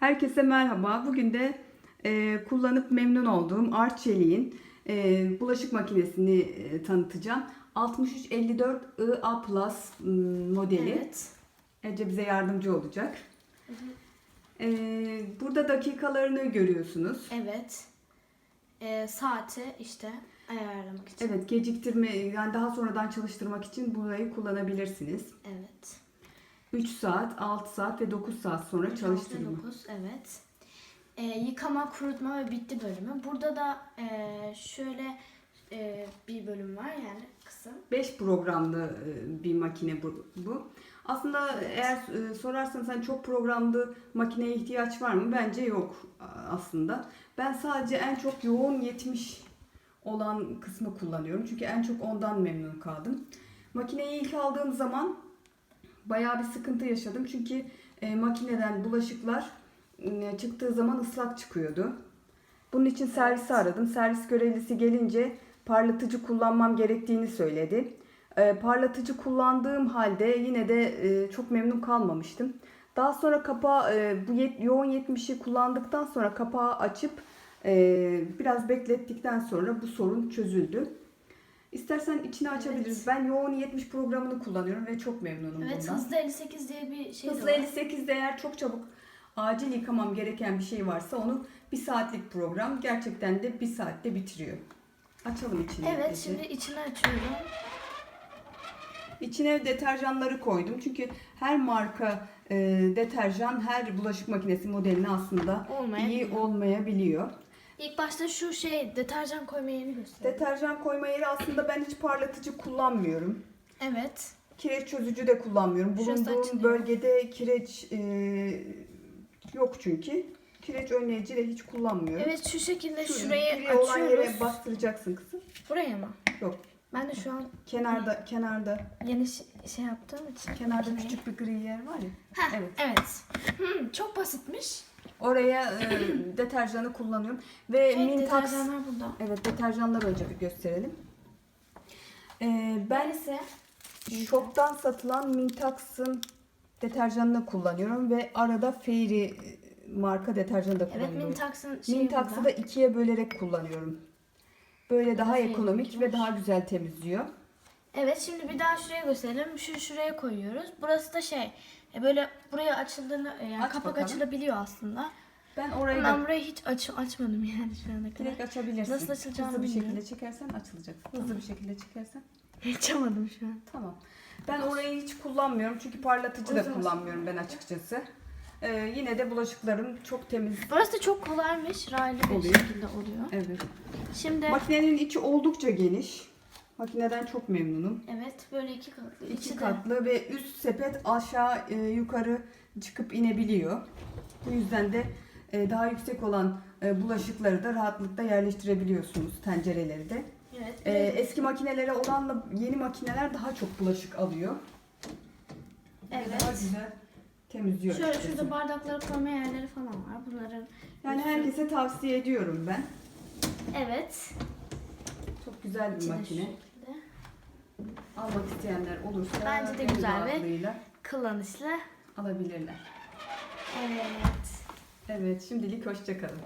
Herkese merhaba. Bugün de e, kullanıp memnun olduğum Arçelik'in e, bulaşık makinesini e, tanıtacağım. 6354 IA Plus modeli. Evet. Ece bize yardımcı olacak. E, burada dakikalarını görüyorsunuz. Evet. Ee, saati işte ayarlamak için. Evet, geciktirme yani daha sonradan çalıştırmak için burayı kullanabilirsiniz. Evet. 3 saat, 6 saat ve 9 saat sonra çalıştırma. 9, evet. Ee, yıkama, kurutma ve bitti bölümü. Burada da e, şöyle e, bir bölüm var yani kısım. 5 programlı e, bir makine bu. bu. Aslında eğer e, sorarsanız hani çok programlı makineye ihtiyaç var mı? Bence yok aslında. Ben sadece en çok yoğun 70 olan kısmı kullanıyorum. Çünkü en çok ondan memnun kaldım. Makineyi ilk aldığım zaman bayağı bir sıkıntı yaşadım. Çünkü e, makineden bulaşıklar e, çıktığı zaman ıslak çıkıyordu. Bunun için servisi aradım. Servis görevlisi gelince parlatıcı kullanmam gerektiğini söyledi. E, parlatıcı kullandığım halde yine de e, çok memnun kalmamıştım. Daha sonra kapağı e, bu yet- yoğun 70'i kullandıktan sonra kapağı açıp e, biraz beklettikten sonra bu sorun çözüldü. İstersen içini açabiliriz. Ben yoğun 70 programını kullanıyorum ve çok memnunum Evet bundan. hızlı 58 diye bir şey de Hızlı var. 58'de eğer çok çabuk acil yıkamam gereken bir şey varsa onu bir saatlik program gerçekten de bir saatte bitiriyor. Açalım içini. Evet Ece. şimdi içini açıyorum. İçine deterjanları koydum. Çünkü her marka e, deterjan her bulaşık makinesi modeline aslında iyi Olmayabiliyor. İlk başta şu şey deterjan koyma yerini göstereyim. Deterjan koyma yeri aslında ben hiç parlatıcı kullanmıyorum. Evet. Kireç çözücü de kullanmıyorum. Bulunduğum bölgede kireç e, yok çünkü. Kireç önleyici de hiç kullanmıyorum. Evet şu şekilde Şu şurayı gri olan açıyoruz. yere bastıracaksın kızım. Buraya mı? Yok. Ben de şu an Kenarda kenarda yeni şey, yaptığım için. kenarda küçük bir gri yer var ya. Heh, Evet. evet. Hmm, çok basitmiş. Oraya e, deterjanı kullanıyorum ve Evet, Mintax deterjanlar burada. Evet deterjanları önce bir gösterelim. E, ben ise Shop'tan satılan Mintax'ın deterjanını kullanıyorum ve arada Fairy marka deterjanı da Evet kullanıyorum. Mintax'ın şeyi Mintax'ı da ikiye bölerek kullanıyorum. Böyle daha Fairy ekonomik ve daha güzel temizliyor. Evet şimdi bir daha şuraya gösterelim. Şu şuraya koyuyoruz. Burası da şey e, böyle buraya açıldığını e, yani Aç kapak bakalım. açılabiliyor aslında. Ben orayı Ben burayı hiç aç açmadım yani şu ana kadar. direkt açabilirsin. Nasıl açılacağını Hızlı bir bilmiyorum. şekilde çekersen açılacak. Hızlı bir şekilde çekersen. Açamadım şu an. Tamam. Ben orayı hiç kullanmıyorum çünkü parlatıcı da kullanmıyorum ben açıkçası. Ee, yine de bulaşıklarım çok temiz Burası da çok kolaymış. Raylı bir Oluyor. şekilde oluyor. Evet. Şimdi Makinenin içi oldukça geniş. Makineden çok memnunum. evet böyle iki katlı. İki de katlı ve üst sepet aşağı e, yukarı çıkıp inebiliyor. Bu yüzden de e, daha yüksek olan e, bulaşıkları da rahatlıkla yerleştirebiliyorsunuz tencereleri de. Evet. E, eski makinelere oranla yeni makineler daha çok bulaşık alıyor. Ve Evet. Daha güzel temizliyor. Şöyle açıkçası. şurada bardakları koyma yerleri falan var. Bunların Yani herkese tavsiye ediyorum ben. evet. Çok güzel bir makine. Almak isteyenler olursa Bence de güzel ve- rahatlığıyla Kullanışlı. alabilirler. Evet. Evet şimdilik hoşçakalın.